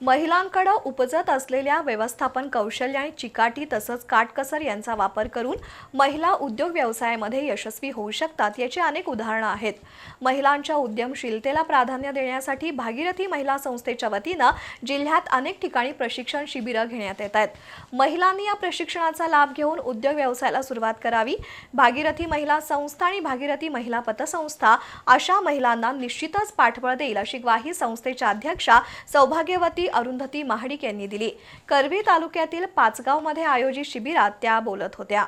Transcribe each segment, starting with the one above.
महिलांकडे उपजत असलेल्या व्यवस्थापन कौशल्य आणि चिकाटी तसंच काटकसर यांचा वापर करून महिला उद्योग व्यवसायामध्ये यशस्वी होऊ शकतात याची अनेक उदाहरणं आहेत. महिलांच्या उद्यमशीलतेला प्राधान्य देण्यासाठी भागीरथी महिला संस्थेच्या वतीनं जिल्ह्यात अनेक ठिकाणी प्रशिक्षण शिबिरं घेण्यात येत आहेत. महिलांनी या प्रशिक्षणाचा लाभ घेऊन उद्योग व्यवसायाला सुरुवात करावी. भागीरथी महिला संस्था आणि भागीरथी महिला पतसंस्था अशा महिलांना निश्चितच पाठबळ देईल अशी ग्वाही संस्थेच्या अध्यक्षा सौभाग्यवती अरुंधती महाडिक यांनी दिली. करवी तालुक्यातील पाचगावमध्ये आयोजित शिबिरात त्या बोलत होत्या.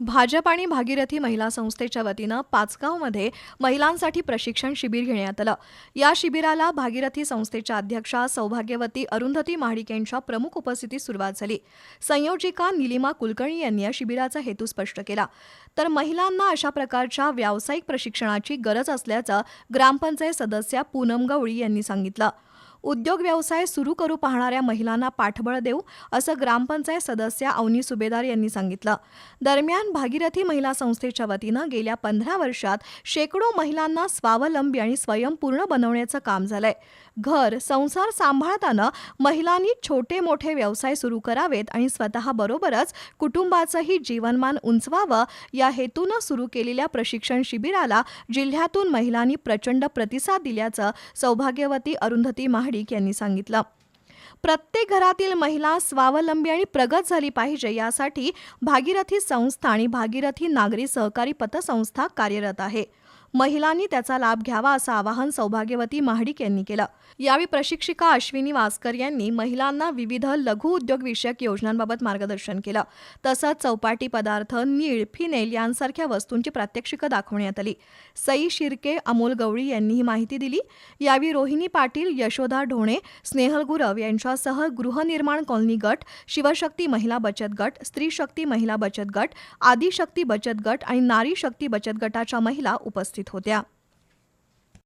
भाजप आणि भागीरथी महिला संस्थेच्या वतीनं पाचगावमध्ये महिलांसाठी प्रशिक्षण शिबिर घेण्यात आलं. या शिबिराला भागीरथी संस्थेच्या अध्यक्षा सौभाग्यवती अरुंधती महाडिक यांच्या प्रमुख उपस्थितीत सुरुवात झाली. संयोजिका निलिमा कुलकर्णी यांनी या शिबिराचा हेतू स्पष्ट केला. तर महिलांना अशा प्रकारच्या व्यावसायिक प्रशिक्षणाची गरज असल्याचं ग्रामपंचायत सदस्या पूनम गवळी यांनी सांगितलं. उद्योग व्यवसाय सुरू करू पाहणाऱ्या महिलांना पाठबळ देऊ असं ग्रामपंचायत सदस्या अवनी सुभेदार यांनी सांगितलं. दरम्यान भागीरथी महिला संस्थेच्या वतीनं गेल्या पंधरा वर्षात शेकडो महिलांना स्वावलंबी आणि स्वयंपूर्ण बनवण्याचं काम झालंय. घर संसार सांभाळताना महिलांनी छोटे मोठे व्यवसाय सुरू करावेत आणि स्वतःबरोबरच कुटुंबाचंही जीवनमान उंचवावं या हेतूनं सुरू केलेल्या प्रशिक्षण शिबिराला जिल्ह्यातून महिलांनी प्रचंड प्रतिसाद दिल्याचं सौभाग्यवती अरुंधती महाडिक यांनी सांगितलं. प्रत्येक घरातील महिला स्वावलंबी आणि प्रगत झाली पाहिजे यासाठी भागीरथी संस्था आणि भागीरथी नागरी सहकारी पतसंस्था कार्यरत आहे. महिलांनी त्याचा लाभ घ्यावा असं आवाहन सौभाग्यवती महाडिक यांनी केलं. यावेळी प्रशिक्षिका अश्विनी वासकर यांनी महिलांना विविध लघु उद्योग विषयक योजनांबाबत मार्गदर्शन केलं. तसंच चौपाटी पदार्थ नीळ फिनेल यांसारख्या वस्तूंची प्रात्यक्षिकं दाखवण्यात आली. सई शिर्के अमोल गवळी यांनी ही माहिती दिली. यावेळी रोहिणी पाटील यशोदा ढोणे स्नेहल गुरव यांच्यासह गृहनिर्माण कॉलनी गट शिवशक्ती महिला बचत गट स्त्री शक्ती महिला बचत गट आदिशक्ती बचत गट आणि नारी शक्ती बचत गटाच्या महिला उपस्थित होत्या